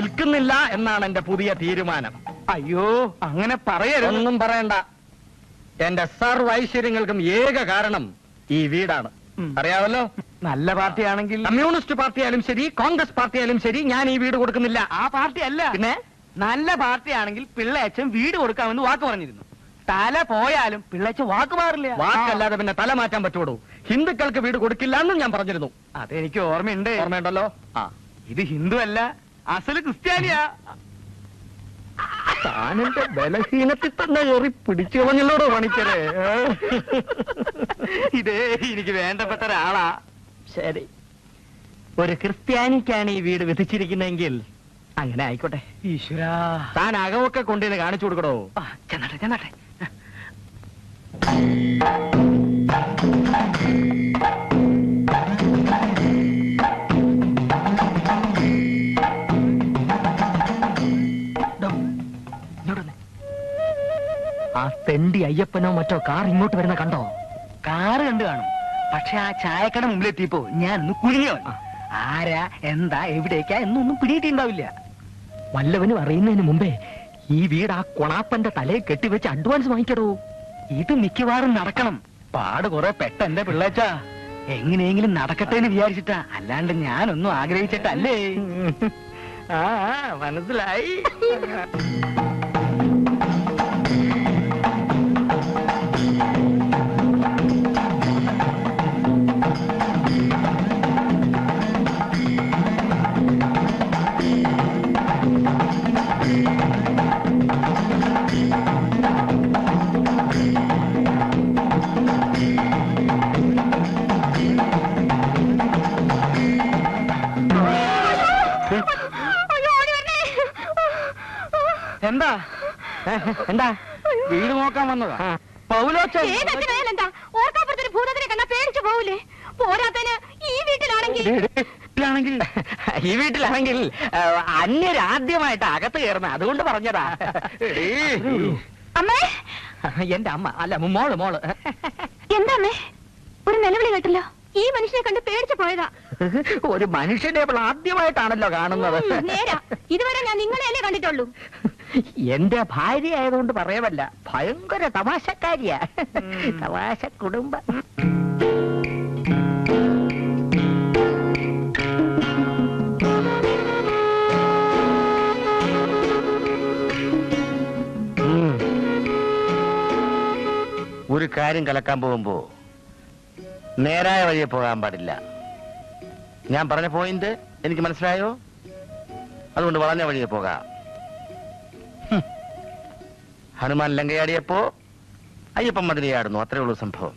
വിൽക്കുന്നില്ല എന്നാണ് എന്റെ പുതിയ തീരുമാനം. അയ്യോ അങ്ങനെ പറയരുത്. ഒന്നും പറയണ്ട. എന്റെ സർവൈശ്വര്യങ്ങൾക്കും ഏക കാരണം ഈ വീടാണ്. അറിയാവല്ലോ? അറിയാമല്ലോ നല്ല പാർട്ടിയാണെങ്കിൽ കമ്മ്യൂണിസ്റ്റ് പാർട്ടിയായാലും ശരി കോൺഗ്രസ് പാർട്ടിയായാലും ശരി ഞാൻ ഈ വീട് കൊടുക്കുന്നില്ല. ആ പാർട്ടി അല്ല. പിന്നെ? നല്ല പാർട്ടിയാണെങ്കിൽ പിള്ളേച്ചൻ വീട് കൊടുക്കാമെന്ന് വാക്ക് പറഞ്ഞിരുന്നു. തല പോയാലും പിള്ളേച്ചൻ വാക്ക് മാറില്ല. വാക്കല്ലാതെ പിന്നെ തല മാറ്റാൻ പറ്റുള്ളൂ ഹിന്ദുക്കൾക്ക് വീട് കൊടുക്കില്ല എന്നും ഞാൻ പറഞ്ഞിരുന്നു. അതെനിക്ക് ഓർമ്മയുണ്ട്. ഓർമ്മയുണ്ടല്ലോ? ആ. ഇത് ഹിന്ദു അല്ല അസൽ ക്രിസ്ത്യാനിയാ. താനെന്റെ ബലഹീനത്തിൽ തന്നെ കയറി പിടിച്ചു കളഞ്ഞല്ലോടോ പണിക്കരെ? ഇതേ എനിക്ക് വേണ്ടപ്പെട്ട ഒരാളാ. ശരി. ഒരു ക്രിസ്ത്യാനിക്കാണ് ഈ വീട് വിധിച്ചിരിക്കുന്നതെങ്കിൽ അങ്ങനെ ആയിക്കോട്ടെ. ഈശ്വരാ. താൻ അകമൊക്കെ കൊണ്ടുവന്ന് കാണിച്ചു കൊടുക്കടോ. ചെന്നട്ടെ ചെന്നാട്ടെ. ആ തെണ്ടി അയ്യപ്പനോ മറ്റോ കാർ ഇങ്ങോട്ട് വരുന്ന കണ്ടോ? കാറ് കണ്ടു കാണും. പക്ഷെ ആ ചായക്കട മുമ്പിലെത്തിയപ്പോ ഞാൻ ഒന്ന് കുഴിഞ്ഞോ ആരാ എന്താ എവിടേക്കാ എന്നൊന്നും പിടിയിട്ടുണ്ടാവില്ല. വല്ലവനും അറിയുന്നതിന് മുമ്പേ ഈ വീട് ആ കൊണാപ്പന്റെ തലയിൽ കെട്ടിവെച്ച് അഡ്വാൻസ് വാങ്ങിക്കടോ. ഇത് മിക്കവാറും നടക്കണം. പാട് കുറെ പെട്ട എന്റെ പിള്ളേച്ചാ. എങ്ങനെയെങ്കിലും നടക്കട്ടെ എന്ന് വിചാരിച്ചിട്ടാ. അല്ലാണ്ട് ഞാനൊന്നും ആഗ്രഹിച്ചിട്ടല്ലേ. ആ ആ, മനസ്സിലായി. എന്താ? വീട് നോക്കാൻ വന്നതാ. ആ. പൗലോച്ചൻ ഏതച്ഛനായാലെന്താ ഓർക്കാപ്പുറത്തൊരു ഭൂതത്തിനെ കണ്ടാ പേടിച്ചു പോവില്ലേ പോരാത്തന് ഈ വീട്ടിലാണെങ്കിൽ വീട്ടിലാണെങ്കിൽ ഈ വീട്ടിലാണെങ്കിൽ അന്യരാദ്യമായിട്ട് അകത്ത് കയറുന്ന അതുകൊണ്ട് പറഞ്ഞതാ. അമ്മേ? എന്റെ അമ്മ അല്ല മോൾ മോൾ. എന്താ അമ്മേ? ഒരു നിലവിളി കേട്ടല്ലോ. ഈ മനുഷ്യനെ കണ്ട് പേടിച്ചു പോയതാ. ഒരു മനുഷ്യനെ അവൾ ആദ്യമായിട്ടാണല്ലോ കാണുന്നത്. നേരാ. ഇതുവരെ ഞാൻ നിങ്ങളെയല്ലേ കണ്ടിട്ടുള്ളൂ. എന്റെ ഭാര്യ ആയതുകൊണ്ട് പറയാമല്ല ഭയങ്കര തമാശക്കാരിയാ. തമാശ കുടുംബം. ഒരു കാര്യം കലക്കാൻ പോകുമ്പോ നേരായ വഴിയെ പോകാൻ പാടില്ല. ഞാൻ പറഞ്ഞ പോയിന്റ് എനിക്ക് മനസ്സിലായോ? അതുകൊണ്ട് വളഞ്ഞ വഴിയെ പോകാം. ഹനുമാൻ ലങ്കയാടിയപ്പോ അയ്യപ്പൻ മതിലയാടുന്നു. അത്രേ ഉള്ളൂ സംഭവം.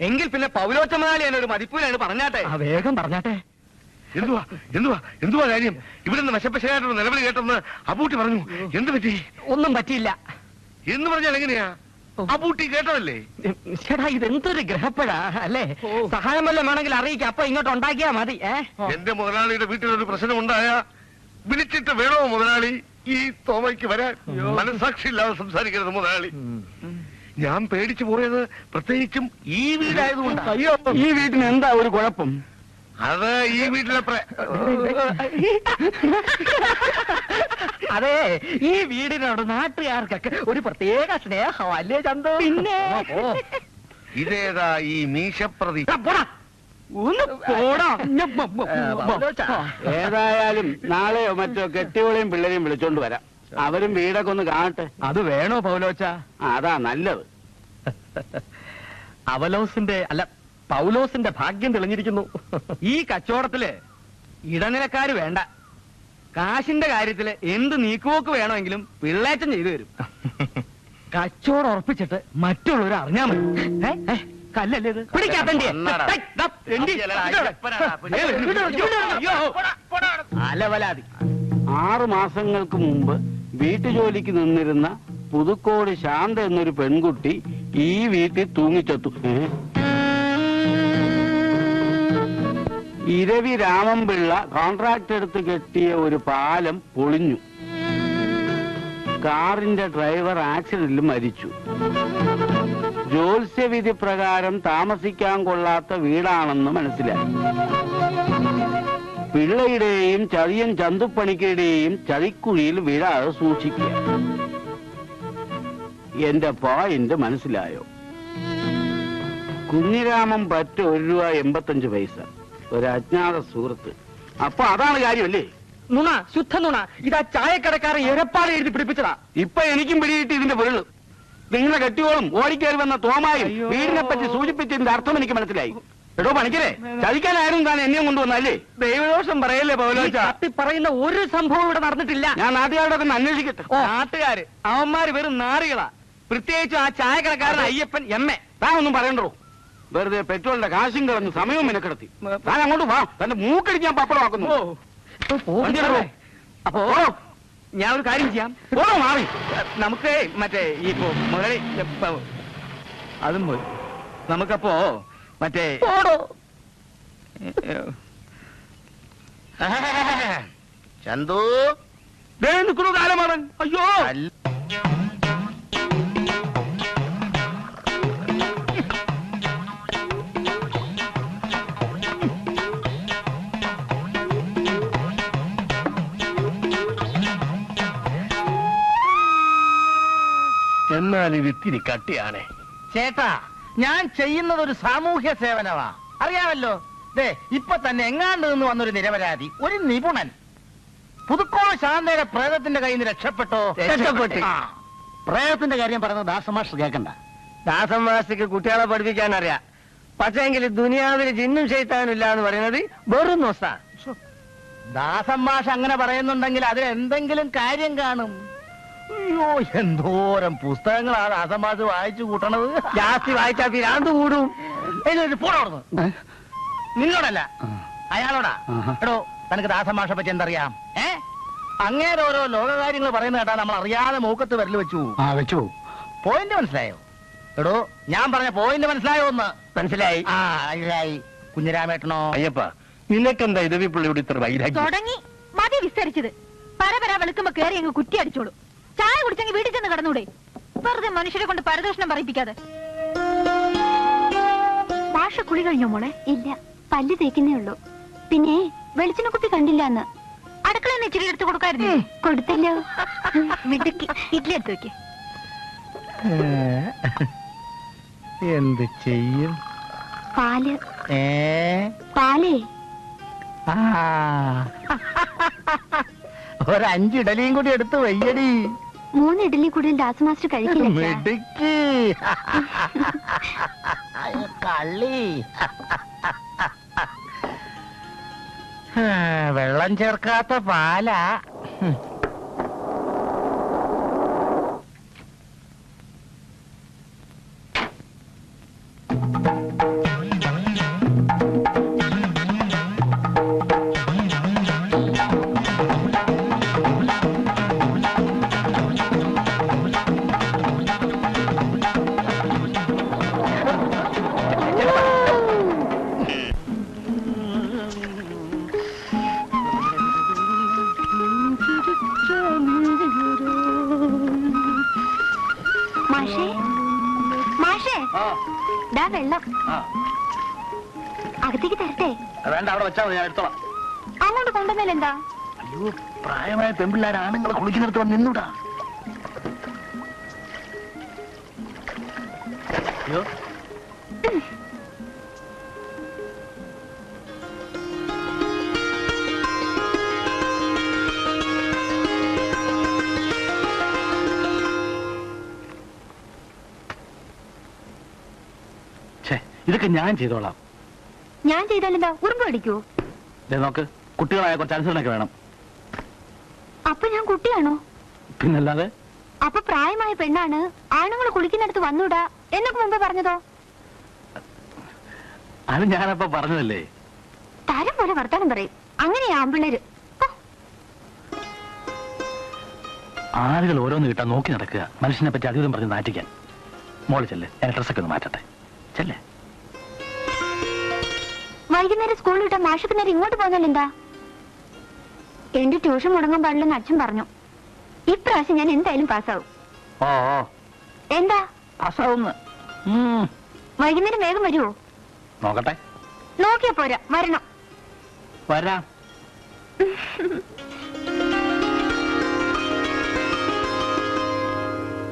എങ്കിൽ പിന്നെ പൗലോച്ചമാലി എന്നൊരു മതിപ്പൂലാണ് പറഞ്ഞാട്ടെ? ആ വേഗം പറഞ്ഞാട്ടെ. എന്തുവാ? എന്തുവാ? എന്തുവാ കാര്യം? ഇവിടെ നിന്ന് വശപ്പശയായിട്ടുള്ള നിലവിൽ കേട്ടെന്ന് അബൂട്ടി പറഞ്ഞു. എന്ത് പറ്റി? ഒന്നും പറ്റിയില്ല. എന്ന് പറഞ്ഞാൽ എങ്ങനെയാ? അബൂട്ടി കേട്ടതല്ലേ? ചേട്ടാ ഇതെന്തൊരു ഗ്രഹപ്പഴാ അല്ലേ? സഹായം വല്ലതും വേണമെങ്കിൽ അറിയിക്കാം. അപ്പൊ ഇങ്ങോട്ട് ഉണ്ടാക്കിയാ മതി എന്റെ മുതലാളിയുടെ വീട്ടിലൊരു പ്രശ്നം ഉണ്ടായ വിളിച്ചിട്ട് വേണോ മുതലാളി? ഈ തോമയ്ക്ക് വരാൻ മനസാക്ഷി ഇല്ലാതെ സംസാരിക്കരുത് മുതലാളി. ഞാൻ പേടിച്ചു പോയത് പ്രത്യേകിച്ചും ഈ വീടായതുകൊണ്ട്. അയ്യോ ഈ വീട്ടിന് എന്താ ഒരു കുഴപ്പം? അത് ഈ വീട്ടിലെ പ്ര- അതെ ഈ വീടിനോട് നാട്ടുകാർക്കൊക്കെ ഒരു പ്രത്യേക സ്നേഹം അല്ലേ ചന്തു? പിന്നെ? ഇതേതാ ഈ മീശപ്രതി? ഒന്ന് പോടാ. ഏതായാലും നാളെയോ മറ്റോ കെട്ടിയോളെയും പിള്ളേരെയും വിളിച്ചോണ്ട് വരാം. അവരും വീടൊക്കെ ഒന്ന് കാണട്ടെ. അത് വേണോ പൗലോച്ച? അതാ നല്ലത്. അവലോസിന്റെ അല്ല പൗലോസിന്റെ ഭാഗ്യം തെളിഞ്ഞിരിക്കുന്നു. ഈ കച്ചവടത്തിൽ ഇടനിലക്കാര് വേണ്ട. കാശിന്റെ കാര്യത്തിൽ എന്ത് നീക്കുപോക്ക് വേണമെങ്കിലും പിള്ളേറ്റം ചെയ്തു തരും. കച്ചോട് ഉറപ്പിച്ചിട്ട് മറ്റുള്ളവർ അറിഞ്ഞാ മതി. ഏ? ഏ? കല്ലല്ലേ ഇത്? പിടിക്കാത്തണ്ടി ഒന്നടാ. അലവലാതി. ആറു മാസങ്ങൾക്ക് മുമ്പ് വീട്ടുജോലിക്ക് നിന്നിരുന്ന പുതുക്കോട് ശാന്ത എന്നൊരു പെൺകുട്ടി ഈ വീട്ടിൽ തൂങ്ങിച്ചെത്തു. ഏ? ഇരവി രാമൻപിള്ള കോൺട്രാക്ട് എടുത്ത് കെട്ടിയ ഒരു പാലം പൊളിഞ്ഞു. കാറിന്റെ ഡ്രൈവർ ആക്സിഡന്റിൽ മരിച്ചു. ജ്യോത്സ്യവിധി പ്രകാരം താമസിക്കാൻ കൊള്ളാത്ത വീടാണെന്ന് മനസ്സിലായി. പിള്ളയുടെയും ചതിയൻ ചന്തുപ്പണിക്കരുടെയും ചതിക്കുഴിയിൽ വീഴാതെ സൂക്ഷിക്കുക. എന്റെ പോയിന്റ് മനസ്സിലായോ? കുഞ്ഞിരാമൻ പറ്റ ഒരു രൂപ എൺപത്തഞ്ച് പൈസ. ഒരു അജ്ഞാത സുഹൃത്ത്. അപ്പൊ അതാണ് കാര്യമല്ലേ? നുണ ശുദ്ധ നുണ. ഇതാ ചായക്കടക്കാരെ എരപ്പാട് എഴുതി പിടിപ്പിച്ചതാ. ഇപ്പൊ എനിക്കും പിടിയിട്ട് ഇതിന്റെ പൊരുൾ. നിങ്ങളെ കെട്ടിയോളും ഓടിക്കേറി വന്ന തോമായും. വീടിനെ പറ്റി സൂചിപ്പിച്ചതിന്റെ അർത്ഥം എനിക്ക് മനസ്സിലായി. എടോ പണിക്കരെ ചതിക്കാനായിരുന്നു താൻ എന്നെയും കൊണ്ടുവന്നല്ലേ ദൈവദോഷം പറയല്ലേ പൗലോച്ച കത്തി പറയുന്ന ഒരു സംഭവം ഇവിടെ നടന്നിട്ടില്ല. ഞാൻ നാട്ടുകാരുടെ ഒക്കെ അന്വേഷിക്കട്ടെ. നാട്ടുകാര് അവന്മാര് വെറും നാറികളാ. പ്രത്യേകിച്ചും ആ ചായക്കടക്കാരൻ അയ്യപ്പൻ എം എ. താൻ ഒന്നും പറയണ്ടോ? വെറുതെ പെട്രോളിന്റെ കാശും കളഞ്ഞു സമയവും മെനക്കെടുത്തി. താൻ അങ്ങോട്ട് വാ. തന്റെ മൂക്കടിച്ച് ഞാൻ പപ്പടമാക്കുന്നു. അപ്പോ ഓ. ഞാൻ ഒരു കാര്യം ചെയ്യാം. ഓടോ മാറി. നമുക്ക് മറ്റേ ഈ മകളെ മുതലി അതും പോയി നമുക്കപ്പോ മറ്റേ ചന്തു. ദേ നിൽക്കണു കാലമാടൻ. അയ്യോ. എന്നാൽ ഇത് ഇത്തിരി കട്ടിയാണേ. ചേട്ടാ ഞാൻ ചെയ്യുന്നത് ഒരു സാമൂഹ്യ സേവനമാ. അറിയാമല്ലോ? ദേ ഇപ്പൊ തന്നെ എങ്ങാണ്ട് നിന്ന് വന്നൊരു നിരപരാധി ഒരു നിപുണൻ. പുതുക്കോളം ശാന്തയുടെ പ്രേതത്തിന്റെ കയ്യിൽ നിന്ന് രക്ഷപ്പെട്ടോ? രക്ഷപ്പെട്ടു. ആ. പ്രേതത്തിന്റെ കാര്യം പറയുന്നത് ദാസമാഷ് കേൾക്കണ്ട. ദാസന്മാസിക്ക് കുട്ടികളെ പഠിപ്പിക്കാൻ അറിയാം. പക്ഷേങ്കിൽ ദുനിയാവിൽ ജിന്നും ചെയ്താനില്ല എന്ന് പറയുന്നത് വെറും നൊസ ദാസമാഷ് അങ്ങനെ പറയുന്നുണ്ടെങ്കിൽ അതിൽ എന്തെങ്കിലും കാര്യം കാണും. അയ്യോ എന്തോരം പുസ്തകങ്ങളാണ് ദാസമാഷ് വായിച്ചു കൂട്ടണത്? ജാസ്തി വായിച്ചാ പിരാന്ത് കൂടും. പോണോർന്ന് നിങ്ങളോടല്ല അയാളോടാ. എടോ തനിക്ക് ദാസമാഷെ പറ്റി എന്തറിയാം? ഏ? അങ്ങേരെ ഓരോ ലോകകാര്യങ്ങൾ പറയുന്ന കേട്ടാ നമ്മൾ അറിയാതെ മൂക്കത്ത് വരൽ വെച്ചു. ആ വെച്ചു. പോയിന്റ് മനസ്സിലായോ? എടോ ഞാൻ പറഞ്ഞ പോയിന്റ് മനസ്സിലായോ ഒന്ന്? മനസ്സിലായി. ആ മനസ്സിലായി. കുഞ്ഞിരാമേട്ടനോ. അയ്യപ്പ നിനക്കെന്താ ഇരവിപ്പിള്ളിയോട് ഇത്ര വൈരാഗ്യം? തുടങ്ങി. മതി വിസ്തരിച്ചത്. പരപരാ വെളുക്കുമ്പോ കേറി അങ്ങ് കുറ്റി അടിച്ചോളൂ. ചായ കുടിച്ചെങ്കിൽ വീട്ടിൽ ചെന്ന് കടന്നൂടെ. വെറുതെ മനുഷ്യരെ കൊണ്ട് പരദൂഷണം പറയിപ്പിക്കാതെ. ഭാഷ കുളി കഴിഞ്ഞോ മോളെ? ഇല്ല പല്ല് തേക്കുന്നേ ഉള്ളൂ. പിന്നെ വെളിച്ചിനെ കുപ്പി കണ്ടില്ല എന്ന് അടുക്കളയിൽ നിന്ന് ഇച്ചിരി എടുത്ത് കൊടുക്കായിരുന്നു. കൊടുത്തല്ലോ. മിടുക്കി എടുത്ത് എടുത്തു വെക്ക്. എന്ത് ചെയ്യും? പാൽ. ഏ? പാലേ. ഒരഞ്ചിടലിയും കൂടി എടുത്ത് വയ്യടി. മൂന്ന് ഇഡലി കൂടുതൽ ദാസ് മാസ്റ്റർ കഴിക്കില്ല കള്ളി. വെള്ളം ചേർക്കാത്ത പാലാ. വെള്ളം അകത്തേക്ക് തരട്ടെ. വേണ്ട അവിടെ വെച്ചാൽ ഞാൻ എടുത്തോളാം. അങ്ങോട്ട് കൊണ്ടുവന്നാലെന്താ അയ്യോ പ്രായമായ പെമ്പിള്ളാർ ആണുങ്ങളെ കുളിക്കുന്നിടത്ത് വന്ന് നിന്നൂടാ. അയ്യോ. ഇതൊക്കെ ഞാൻ ചെയ്തോളാം. ഞാൻ ചെയ്താലെന്താ? ഉറുമ്പ് അടിക്കൂ നോക്ക് കുട്ടികളായ കുറച്ച് അനുസരണയൊക്കെ വേണം. അപ്പൊ ഞാൻ കുട്ടിയാണോ? പിന്നല്ലാതെ? അപ്പൊ പ്രായമായ പെണ്ണാണ് ആണുങ്ങൾ കുളിക്കുന്നിടത്ത് വന്നൂടാ? എന്നൊക്കെ മുമ്പേ പറഞ്ഞതോ? അത് ഞാനപ്പോ പറഞ്ഞതല്ലേ? തരം പോലെ വർത്താനം പറയും. അങ്ങനെയാ ആമ്പിള്ളേര് ആളുകൾ ഓരോന്ന് കിട്ടാൻ നോക്കി നടക്കുക. മനുഷ്യനെ പറ്റി അധികം പറഞ്ഞ് നാറ്റിക്കാൻ. മോൾ ചെല്ലേ ഞാൻ ഡ്രസ്സൊക്കെ ഒന്ന് മാറ്റട്ടെ. ചെല്ലേ. വൈകുന്നേരം സ്കൂളിൽ വിട്ട മാഷക്ക് നേരം ഇങ്ങോട്ട് പോന്നാലെന്താ എന്റെ ട്യൂഷൻ മുടങ്ങാൻ പാടില്ലെന്ന് അച്ഛൻ പറഞ്ഞു. ഇപ്രാവശ്യം ഞാൻ എന്തായാലും പാസ്സാവും. ഓ എന്താ? പാസ്സാവുന്ന. വൈകുന്നേരം വേഗം വരുമോ നോക്കട്ടെ. നോക്കിയാ പോരാ. വരണം. വരാം.